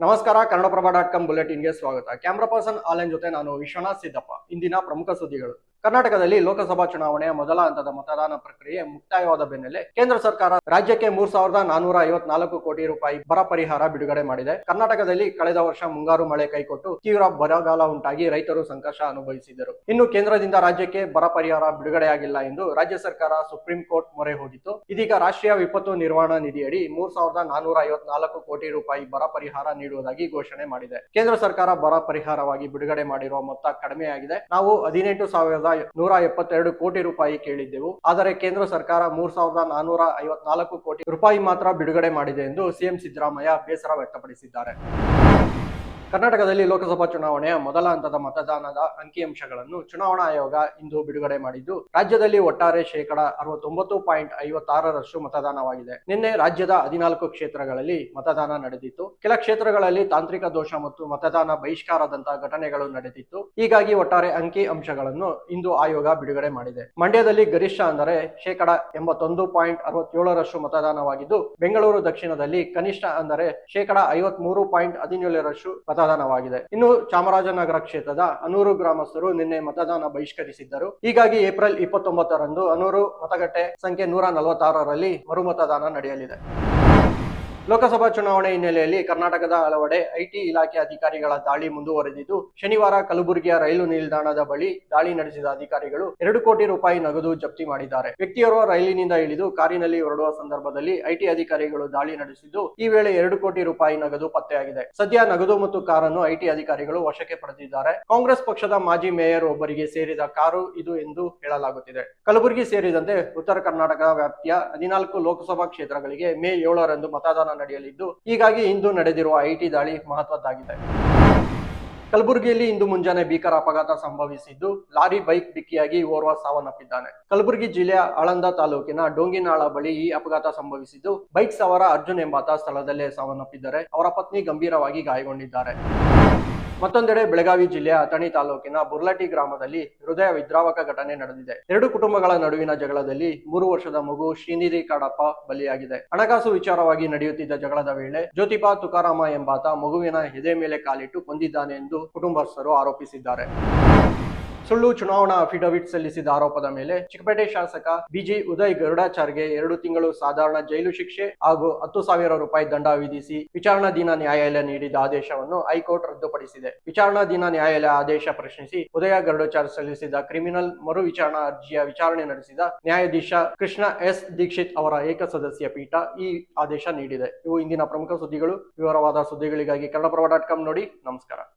ನಮಸ್ಕಾರ, Kannadaprabha dot com ಬುಲೆಟಿನ್ಗೆ ಸ್ವಾಗತ. Camera person online ಜೊತೆ ನಾನು ವಿಶ್ವನಾಥ್ ಸಿದ್ದಪ್ಪ. ಇಂದಿನ ಪ್ರಮುಖ ಸುದ್ದಿಗಳು. ಕರ್ನಾಟಕದಲ್ಲಿ ಲೋಕಸಭಾ ಚುನಾವಣೆಯ ಮೊದಲ ಹಂತದ ಮತದಾನ ಪ್ರಕ್ರಿಯೆ ಮುಕ್ತಾಯವಾದ ಬೆನ್ನಲ್ಲೇ ಕೇಂದ್ರ ಸರ್ಕಾರ ರಾಜ್ಯಕ್ಕೆ ಮೂರ್ ಸಾವಿರದ ನಾನೂರ ಐವತ್ನಾಲ್ಕು ಕೋಟಿ ರೂಪಾಯಿ ಬರ ಪರಿಹಾರ ಬಿಡುಗಡೆ ಮಾಡಿದೆ. ಕರ್ನಾಟಕದಲ್ಲಿ ಕಳೆದ ವರ್ಷ ಮುಂಗಾರು ಮಳೆ ಕೈಕೊಟ್ಟು ತೀವ್ರ ಬರಗಾಲ ಉಂಟಾಗಿ ರೈತರು ಸಂಕಷ್ಟ ಅನುಭವಿಸಿದರು ಇನ್ನು ಕೇಂದ್ರದಿಂದ ರಾಜ್ಯಕ್ಕೆ ಬರ ಪರಿಹಾರ ಬಿಡುಗಡೆಯಾಗಿಲ್ಲ ಎಂದು ರಾಜ್ಯ ಸರ್ಕಾರ ಸುಪ್ರೀಂ ಕೋರ್ಟ್ ಮೊರೆ ಹೋಗಿತ್ತು. ಇದೀಗ ರಾಷ್ಟ್ರೀಯ ವಿಪತ್ತು ನಿರ್ವಹಣಾ ನಿಧಿಯಡಿ ಮೂರ್ ಸಾವಿರದ ನಾನೂರ ಐವತ್ನಾಲ್ಕು ಕೋಟಿ ರೂಪಾಯಿ ಬರ ಪರಿಹಾರ ನೀಡುವುದಾಗಿ ಘೋಷಣೆ ಮಾಡಿದೆ. ಕೇಂದ್ರ ಸರ್ಕಾರ ಬರ ಪರಿಹಾರವಾಗಿ ಬಿಡುಗಡೆ ಮಾಡಿರುವ ಮೊತ್ತ ಕಡಿಮೆಯಾಗಿದೆ. ನಾವು ಹದಿನೆಂಟು ಸಾವಿರದ ನೂರ ಎಪ್ಪತ್ತೆರಡು ಕೋಟಿ ರೂಪಾಯಿ ಕೇಳಿದ್ದೆವು. ಆದರೆ ಕೇಂದ್ರ ಸರ್ಕಾರ ಮೂರ್ ಸಾವಿರದ ನಾನೂರ ಐವತ್ನಾಲ್ಕು ಕೋಟಿ ರೂಪಾಯಿ ಮಾತ್ರ ಬಿಡುಗಡೆ ಮಾಡಿದೆ ಎಂದು ಸಿಎಂ ಸಿದ್ದರಾಮಯ್ಯ ಬೇಸರ ವ್ಯಕ್ತಪಡಿಸಿದ್ದಾರೆ. ಕರ್ನಾಟಕದಲ್ಲಿ ಲೋಕಸಭಾ ಚುನಾವಣೆಯ ಮೊದಲ ಹಂತದ ಮತದಾನದ ಅಂಕಿಅಂಶಗಳನ್ನು ಚುನಾವಣಾ ಆಯೋಗ ಇಂದು ಬಿಡುಗಡೆ ಮಾಡಿದ್ದು, ರಾಜ್ಯದಲ್ಲಿ ಒಟ್ಟಾರೆ ಶೇಕಡ ಅರವತ್ತೊಂಬತ್ತು ಪಾಯಿಂಟ್ ಐವತ್ತಾರರಷ್ಟು ಮತದಾನವಾಗಿದೆ. ನಿನ್ನೆ ರಾಜ್ಯದ ಹದಿನಾಲ್ಕು ಕ್ಷೇತ್ರಗಳಲ್ಲಿ ಮತದಾನ ನಡೆದಿತ್ತು. ಕೆಲ ಕ್ಷೇತ್ರಗಳಲ್ಲಿ ತಾಂತ್ರಿಕ ದೋಷ ಮತ್ತು ಮತದಾನ ಬಹಿಷ್ಕಾರದಂತಹ ಘಟನೆಗಳು ನಡೆದಿತ್ತು. ಹೀಗಾಗಿ ಒಟ್ಟಾರೆ ಅಂಕಿ ಅಂಶಗಳನ್ನು ಇಂದು ಆಯೋಗ ಬಿಡುಗಡೆ ಮಾಡಿದೆ. ಮಂಡ್ಯದಲ್ಲಿ ಗರಿಷ್ಠ ಅಂದರೆ ಶೇಕಡ ಎಂಬತ್ತೊಂದು ಪಾಯಿಂಟ್ ಅರವತ್ತೇಳರಷ್ಟು ಮತದಾನವಾಗಿದ್ದು, ಬೆಂಗಳೂರು ದಕ್ಷಿಣದಲ್ಲಿ ಕನಿಷ್ಠ ಅಂದರೆ ಶೇಕಡ ಐವತ್ ಮೂರು ಪಾಯಿಂಟ್ ಹದಿನೇಳರಷ್ಟು ಮತದಾನವಾಗಿದೆ. ಇನ್ನು ಚಾಮರಾಜನಗರ ಕ್ಷೇತ್ರದ ಅನೂರು ಗ್ರಾಮಸ್ಥರು ನಿನ್ನೆ ಮತದಾನ ಬಹಿಷ್ಕರಿಸಿದ್ದರು. ಹೀಗಾಗಿ ಏಪ್ರಿಲ್ ಇಪ್ಪತ್ತೊಂಬತ್ತರಂದು ಅನೂರು ಮತಗಟ್ಟೆ ಸಂಖ್ಯೆ ನೂರ ನಲವತ್ತಾರರಲ್ಲಿ ಮರುಮತದಾನ ನಡೆಯಲಿದೆ. ಲೋಕಸಭಾ ಚುನಾವಣೆ ಹಿನ್ನೆಲೆಯಲ್ಲಿ ಕರ್ನಾಟಕದ ಹಲವೆಡೆ ಐಟಿ ಇಲಾಖೆ ಅಧಿಕಾರಿಗಳ ದಾಳಿ ಮುಂದುವರೆದಿದ್ದು, ಶನಿವಾರ ಕಲಬುರಗಿಯ ರೈಲು ನಿಲ್ದಾಣದ ಬಳಿ ದಾಳಿ ನಡೆಸಿದ ಅಧಿಕಾರಿಗಳು ಎರಡು ಕೋಟಿ ರೂಪಾಯಿ ನಗದು ಜಪ್ತಿ ಮಾಡಿದ್ದಾರೆ. ವ್ಯಕ್ತಿಯೋರ್ವ ರೈಲಿನಿಂದ ಇಳಿದು ಕಾರಿನಲ್ಲಿ ಹೊರಡುವ ಸಂದರ್ಭದಲ್ಲಿ ಐಟಿ ಅಧಿಕಾರಿಗಳು ದಾಳಿ ನಡೆಸಿದ್ದು, ಈ ವೇಳೆ ಎರಡು ಕೋಟಿ ರೂಪಾಯಿ ನಗದು ಪತ್ತೆಯಾಗಿದೆ. ಸದ್ಯ ನಗದು ಮತ್ತು ಕಾರನ್ನು ಐಟಿ ಅಧಿಕಾರಿಗಳು ವಶಕ್ಕೆ ಪಡೆದಿದ್ದಾರೆ. ಕಾಂಗ್ರೆಸ್ ಪಕ್ಷದ ಮಾಜಿ ಮೇಯರ್ ಒಬ್ಬರಿಗೆ ಸೇರಿದ ಕಾರು ಇದು ಎಂದು ಹೇಳಲಾಗುತ್ತಿದೆ. ಕಲಬುರಗಿ ಸೇರಿದಂತೆ ಉತ್ತರ ಕರ್ನಾಟಕ ವ್ಯಾಪ್ತಿಯ ಹದಿನಾಲ್ಕು ಲೋಕಸಭಾ ಕ್ಷೇತ್ರಗಳಿಗೆ ಮೇ ಏಳರಂದು ಮತದಾನ ನಡೆಯಲಿದ್ದು. ಹೀಗಾಗಿ ಇಂದು ನಡೆದಿರುವ ಐಟಿ ದಾಳಿ ಮಹತ್ವದ್ದಾಗಿದೆ. ಕಲಬುರಗಿಯಲ್ಲಿ ಇಂದು ಮುಂಜಾನೆ ಭೀಕರ ಅಪಘಾತ ಸಂಭವಿಸಿದ್ದು, ಲಾರಿ ಬೈಕ್ ಡಿಕ್ಕಿಯಾಗಿ ಓರ್ವ ಸಾವನ್ನಪ್ಪಿದ್ದಾನೆ. ಕಲಬುರಗಿ ಜಿಲ್ಲೆಯ ಆಳಂದ ತಾಲೂಕಿನ ಡೋಂಗಿನಾಳ ಬಳಿ ಈ ಅಪಘಾತ ಸಂಭವಿಸಿದ್ದು, ಬೈಕ್ ಸವಾರ ಅರ್ಜುನ್ ಎಂಬಾತ ಸ್ಥಳದಲ್ಲೇ ಸಾವನ್ನಪ್ಪಿದ್ದಾರೆ. ಅವರ ಪತ್ನಿ ಗಂಭೀರವಾಗಿ ಗಾಯಗೊಂಡಿದ್ದಾರೆ. ಮತ್ತೊಂದೆಡೆ ಬೆಳಗಾವಿ ಜಿಲ್ಲೆಯ ಅಥಣಿ ತಾಲೂಕಿನ ಬುರ್ಲಟಿ ಗ್ರಾಮದಲ್ಲಿ ಹೃದಯ ವಿದ್ರಾವಕ ಘಟನೆ ನಡೆದಿದೆ. ಎರಡು ಕುಟುಂಬಗಳ ನಡುವಿನ ಜಗಳದಲ್ಲಿ ಮೂರು ವರ್ಷದ ಮಗು ಶ್ರೀನಿಧಿ ಕಾಡಪ್ಪ ಬಲಿಯಾಗಿದೆ. ಹಣಕಾಸು ವಿಚಾರವಾಗಿ ನಡೆಯುತ್ತಿದ್ದ ಜಗಳದ ವೇಳೆ ಜ್ಯೋತಿಪಾ ತುಕಾರಾಮ ಎಂಬಾತ ಮಗುವಿನ ಎದೆ ಮೇಲೆ ಕಾಲಿಟ್ಟು ಕೊಂದಿದ್ದಾನೆ ಎಂದು ಕುಟುಂಬಸ್ಥರು ಆರೋಪಿಸಿದ್ದಾರೆ. ಸುಳ್ಳು ಚುನಾವಣಾ ಅಫಿಡವಿಟ್ ಸಲ್ಲಿಸಿದ ಆರೋಪದ ಮೇಲೆ ಚಿಕ್ಕಪೇಟೆ ಶಾಸಕ ಬಿಜಿ ಉದಯ್ ಗರುಡಾಚಾರ್ಗೆ ಎರಡು ತಿಂಗಳು ಸಾಧಾರಣ ಜೈಲು ಶಿಕ್ಷೆ ಹಾಗೂ ಹತ್ತು ಸಾವಿರ ರೂಪಾಯಿ ದಂಡ ವಿಧಿಸಿ ವಿಚಾರಣಾಧೀನ ನ್ಯಾಯಾಲಯ ನೀಡಿದ ಆದೇಶವನ್ನು ಹೈಕೋರ್ಟ್ ರದ್ದುಪಡಿಸಿದೆ. ವಿಚಾರಣಾಧೀನ ನ್ಯಾಯಾಲಯ ಆದೇಶ ಪ್ರಶ್ನಿಸಿ ಉದಯ ಗರುಡಾಚಾರ್ ಸಲ್ಲಿಸಿದ ಕ್ರಿಮಿನಲ್ ಮರು ವಿಚಾರಣಾ ಅರ್ಜಿಯ ವಿಚಾರಣೆ ನಡೆಸಿದ ನ್ಯಾಯಾಧೀಶ ಕೃಷ್ಣ ಎಸ್ ದೀಕ್ಷಿತ್ ಅವರ ಏಕಸದಸ್ಯ ಪೀಠ ಈ ಆದೇಶ ನೀಡಿದೆ. ಇವು ಇಂದಿನ ಪ್ರಮುಖ ಸುದ್ದಿಗಳು. ವಿವರವಾದ ಸುದ್ದಿಗಳಿಗಾಗಿ ಕನ್ನಡಪ್ರಭ ಡಾಟ್ ಕಾಮ್ ನೋಡಿ. ನಮಸ್ಕಾರ.